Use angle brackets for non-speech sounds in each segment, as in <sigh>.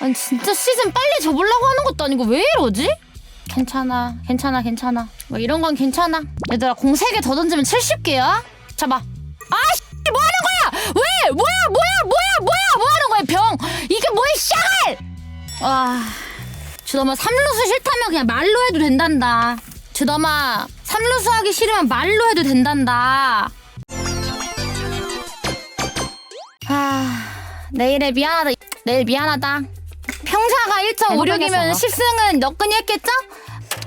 아니 진짜 시즌 빨리 접으려고 하는 것도 아니고 왜 이러지? 괜찮아 괜찮아 괜찮아. 뭐 이런 건 괜찮아. 얘들아 공 3개 더 던지면 70개야? 잡아 아씨 뭐 하는 거야? 왜? 뭐야 뭐야 뭐야 뭐야? 뭐 하는 거야 병? 이게 뭐야 샤갈? 와. 주담아 삼루수 싫다면 그냥 말로 해도 된단다. 주담아 삼루수 하기 싫으면 말로 해도 된단다. 아 내일에 미안하다. 내일 미안하다 평사가 1.56이면 10승은 너끈히 했겠죠?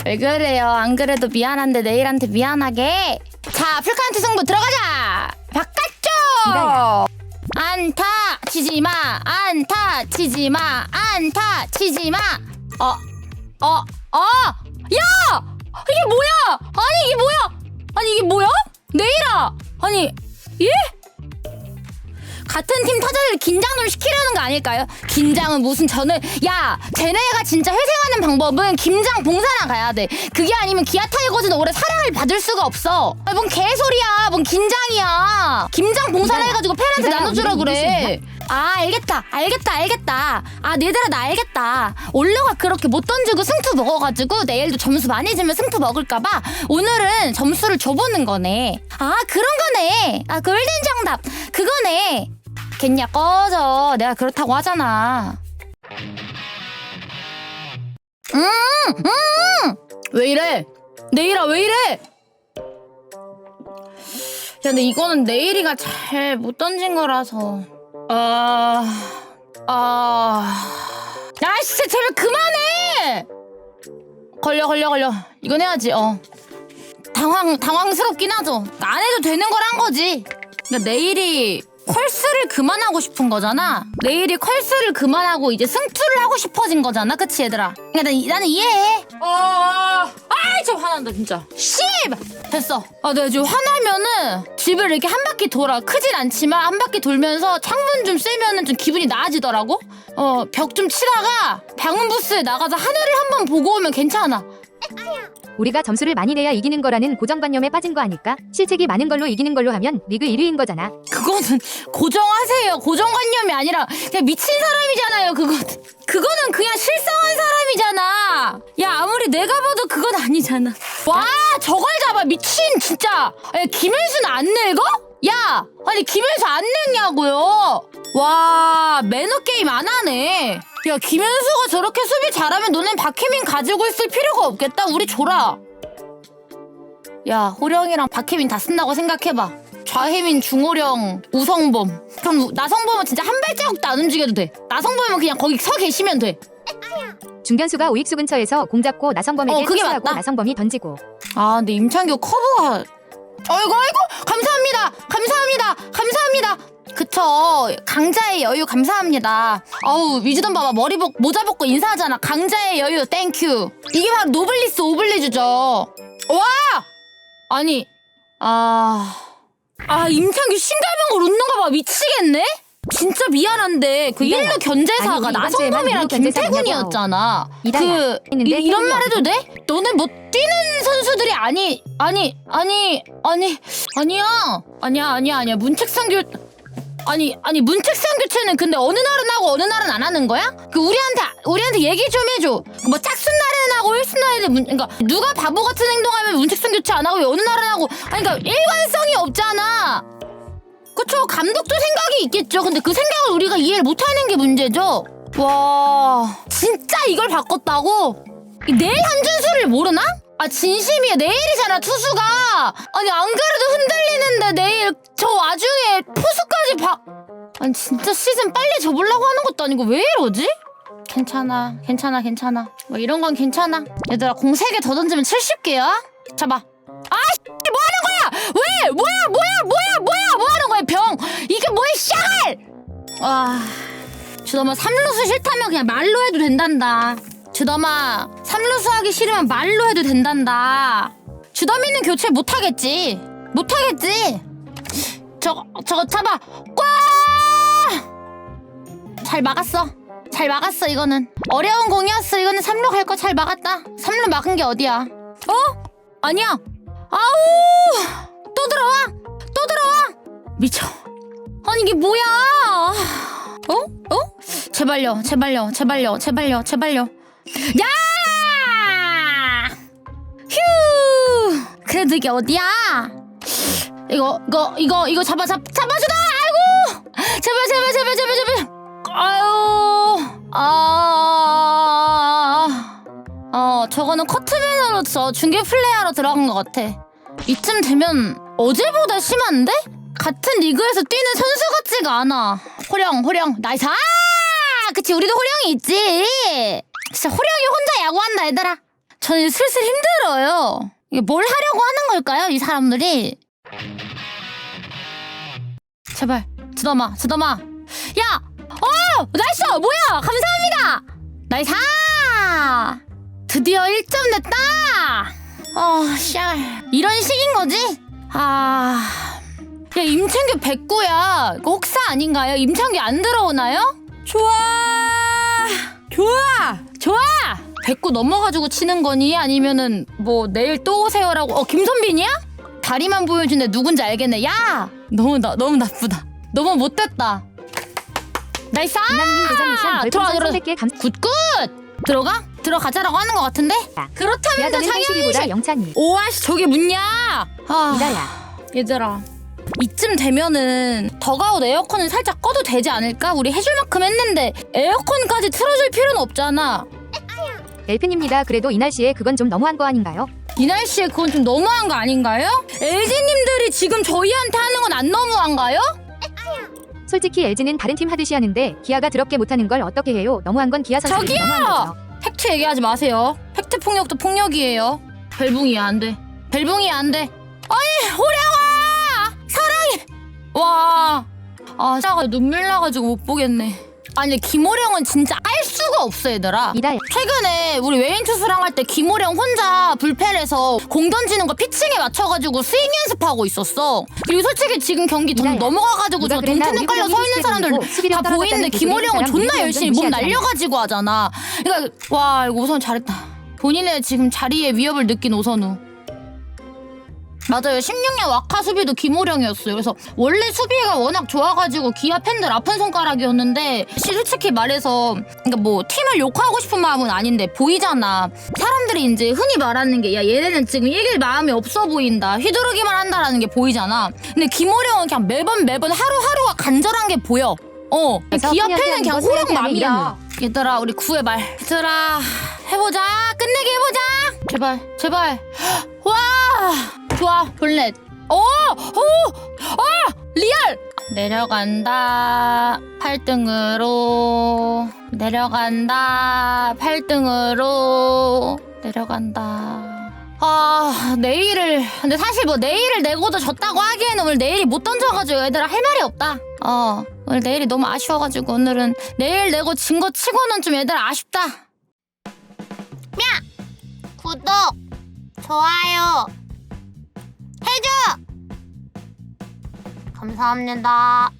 왜 그래요? 안 그래도 미안한데 내일한테 미안하게. 자 풀카운트 승부 들어가자. 바깥쪽! 안타 치지 마. 안타 치지 마. 안타 치지 마. 어 어어어? 야! 이게 뭐야? 아니 이게 뭐야? 아니 이게 뭐야? 내일아! 아니 예? 같은 팀 타자를 긴장 좀 시키려는 거 아닐까요? 긴장은 무슨 저는 야 쟤네가 진짜 회생하는 방법은 김장 봉사나 가야 돼. 그게 아니면 기아 타이거즈는 올해 사랑을 받을 수가 없어. 아, 뭔 개소리야. 뭔 긴장이야. 김장 봉사나 해가지고 팬한테 기다려, 나눠주라 우리 그래. 아 알겠다. 알겠다. 알겠다. 아 얘들아 나 알겠다. 올려가 그렇게 못 던지고 승투 먹어가지고 내일도 점수 많이 주면 승투 먹을까봐 오늘은 점수를 줘보는 거네. 아 그런 거네. 아 골든 정답. 그거네 겠냐? 꺼져. 내가 그렇다고 하잖아. 음음왜 이래? 내일아 왜 이래? 야 근데 이거는 내일이가 잘 못 던진 거라서. 아... 아... 야 진짜 제발 그만해! 걸려 걸려 걸려. 이건 해야지 어. 당황 당황스럽긴 하죠. 안 해도 되는 걸 한 거지. 그러니까 내일이 컬스를 그만하고 싶은 거잖아. 내일이 컬스를 그만하고 이제 승투를 하고 싶어진 거잖아. 그치 얘들아? 그러니까 나, 나는 이해해. 아, 아이 저 화난다 진짜. 씨! 됐어. 아 내가 지금 화나면은 집을 이렇게 한 바퀴 돌아. 크진 않지만 한 바퀴 돌면서 창문 좀 쐬면은 좀 기분이 나아지더라고. 어 벽 좀 치다가 방음 부스에 나가서 하늘을 한번 보고 오면 괜찮아 우리가 점수를 많이 내야 이기는 거라는 고정관념에 빠진 거 아닐까? 실책이 많은 걸로 이기는 걸로 하면 리그 1위인 거잖아. 그거는 <laughs> 고정하세요. 고정관념이 아니라 그냥 미친 사람이잖아요. 그거 그거는 그냥 실성한 사람이잖아. 야 아무리 내가 봐도 그건 아니잖아. 와 저걸 잡아 미친 진짜. 야, 김현수는 안 늙어? 야 아니 김현수 안 늙냐고요. 와 매너 게임 안 하네. 야 김현수가 저렇게 수비 잘하면 너넨 박혜민 가지고 있을 필요가 없겠다. 우리 줘라. 야 호령이랑 박혜민 다 쓴다고 생각해봐. 좌혜민, 중호령, 우성범. 그럼 나성범은 진짜 한 발자국도 안 움직여도 돼. 나성범은 그냥 거기 서 계시면 돼. 중견수가 우익수 근처에서 공 잡고 나성범에게 어, 그게 패스하고 맞다. 나성범이 던지고 아, 근데 임창규 커브가. 아이고, 아이고! 감사합니다! 감사합니다! 감사합니다! 그쵸. 강자의 여유 감사합니다. 아우, 위즈덤 봐봐. 머리 벗, 모자 벗고 인사하잖아. 강자의 여유, 땡큐. 이게 바로 노블리스 오블리주죠. 와! 아니, 아. 아, 임창규 신갈방울 웃는 거 봐. 미치겠네? 진짜 미안한데 그. 일루 견제사가 아니, 나성범이랑 주에만 일루 견제사 김태군이었잖아. 그 했는데 이, 이런 태군이 말 해도 돼? 너네 뭐 뛰는 선수들이 아니 아니 아니 아니 아니야 아니야 아니야 아니야 문책상 교 아니 아니 문책상 교체는 근데 어느 날은 하고 어느 날은 안 하는 거야? 그 우리한테 우리한테 얘기 좀 해줘. 뭐 짝순 날은 하고 일순 날에는 문 그러니까 누가 바보 같은 행동하면 문책상 교체 안 하고 왜 어느 날은 하고 아니 그러니까 일관성이 없잖아. 그쵸 감독도 생각이 있겠죠. 근데 그 생각을 우리가 이해를 못하는 게 문제죠. 와 진짜 이걸 바꿨다고? 이 내일 한준수를 모르나? 아 진심이야 내일이잖아 투수가 아니 안 그래도 흔들리는데 내일 저 와중에 포수까지 바 아니 진짜 시즌 빨리 접으려고 하는 것도 아니고 왜 이러지? 괜찮아 괜찮아 괜찮아 뭐 이런 건 괜찮아 얘들아 공 3개 더 던지면 70개야 잡아 와 주담아 삼루수 싫다면 그냥 말로 해도 된단다. 주담아 삼루수 하기 싫으면 말로 해도 된단다. 주담이는 교체 못하겠지. 못하겠지. 저거 저거 잡아. 꽉! 잘 막았어. 잘 막았어 이거는. 어려운 공이었어. 이거는 삼루 갈 거 잘 막았다. 삼루 막은 게 어디야? 어? 아니야. 아우! 또 들어와. 또 들어와. 미쳐. 아니 이게 뭐야? 어? 어? 제발요, 제발요, 제발요, 제발요, 제발요. 야! 휴! 그래도 이게 어디야? 이거, 이거, 이거, 이거 잡아, 잡, 잡아주다! 아이고! 제발, 제발, 제발, 제발, 제발! 아유, 아, 어, 저거는 커트맨으로 저 중계 플레이하러 들어간 것 같아. 이쯤 되면 어제보다 심한데? 같은 리그에서 뛰는 선수 같지가 않아. 호령, 호령, 나이스! 아! 그치, 우리도 호령이 있지! 진짜 호령이 혼자 야구한다, 얘들아. 저는 슬슬 힘들어요. 이게 뭘 하려고 하는 걸까요, 이 사람들이? 제발, 드더마, 드더마. 야! 어! 나이스! 뭐야! 감사합니다! 나이스! 드디어 1점 냈다! 어, 씨알. 이런 식인 거지? 아. 야, 임창규 109야. 이거 혹사 아닌가요? 임창규 안 들어오나요? 좋아! 좋아! 좋아! 109 넘어가지고 치는 거니? 아니면은 뭐 내일 또 오세요라고. 어, 김선빈이야? 다리만 보여준데 누군지 알겠네. 야! 너무, 나, 너무 나쁘다. 너무 못됐다. 나이스! 미션 아, 별풍선. 300개 감. 굿굿! 들어가? 들어가자라고 하는 것 같은데? 그렇다면 씨 영찬이. 오아씨 저게 뭐냐? 아, 이다야. 얘들아 이쯤 되면은 더가웃 에어컨을 살짝 꺼도 되지 않을까? 우리 해줄 만큼 했는데 에어컨까지 틀어줄 필요는 없잖아 엘프입니다. 그래도 이 날씨에 그건 좀 너무한 거 아닌가요? 이 날씨에 그건 좀 너무한 거 아닌가요? LG님들이 지금 저희한테 하는 건 안 너무한가요? 솔직히 LG는 다른 팀 하듯이 하는데 기아가 더럽게 못하는 걸 어떻게 해요? 너무한 건 기아 선수들이 저기요! 너무한 거죠. 팩트 얘기하지 마세요 팩트 폭력도 폭력이에요 벨붕이야 안 돼 벨붕이야 안 돼 아니 호령아 사랑해 와 아 진짜 눈물 나가지고 못 보겠네 아니 김호령은 진짜 알 수가 없어 얘들아 이다야. 최근에 우리 외인 투수랑 할 때 김호령 혼자 불펜에서 공 던지는 거 피칭에 맞춰가지고 스윙 연습하고 있었어. 그리고 솔직히 지금 경기 좀 이다야. 넘어가가지고 누가 저 그랬나 동태는 깔려 서 있는 사람들 다 보이는데 그 김호령은 사람 존나 미국인 열심히 몸 무시하지 날려가지고 하잖아. 그러니까 와 이거 우선 잘했다. 본인의 지금 자리에 위협을 느낀 오선우. 맞아요. 16년 와카 수비도 김호령이었어요. 그래서 원래 수비가 워낙 좋아가지고 기아 팬들 아픈 손가락이었는데 솔직히 말해서 그러니까 뭐 팀을 욕하고 싶은 마음은 아닌데 보이잖아. 사람들이 이제 흔히 말하는 게 야 얘네는 지금 이길 마음이 없어 보인다. 휘두르기만 한다라는 게 보이잖아. 근데 김호령은 그냥 매번 매번 하루하루가 간절한 게 보여. 어. 기아 팬은 그냥 호령 맘이야. 얘들아 우리 구해 말. 얘들아 해보자. 끝내게 해보자. 제발 제발. <gasps> 와 좋아 볼넷. 오! 오! 아! 리얼! 내려간다. 8등으로. 내려간다. 8등으로. 내려간다. 아, 내일을. 근데 사실 뭐 내일을 내고도 졌다고 하기에는 오늘 내일이 못 던져가지고 얘들아 할 말이 없다. 어. 오늘 내일이 너무 아쉬워가지고 오늘은 내일 내고 진 거 치고는 좀 얘들아 아쉽다. 야! 구독! 좋아요! 해줘! 감사합니다.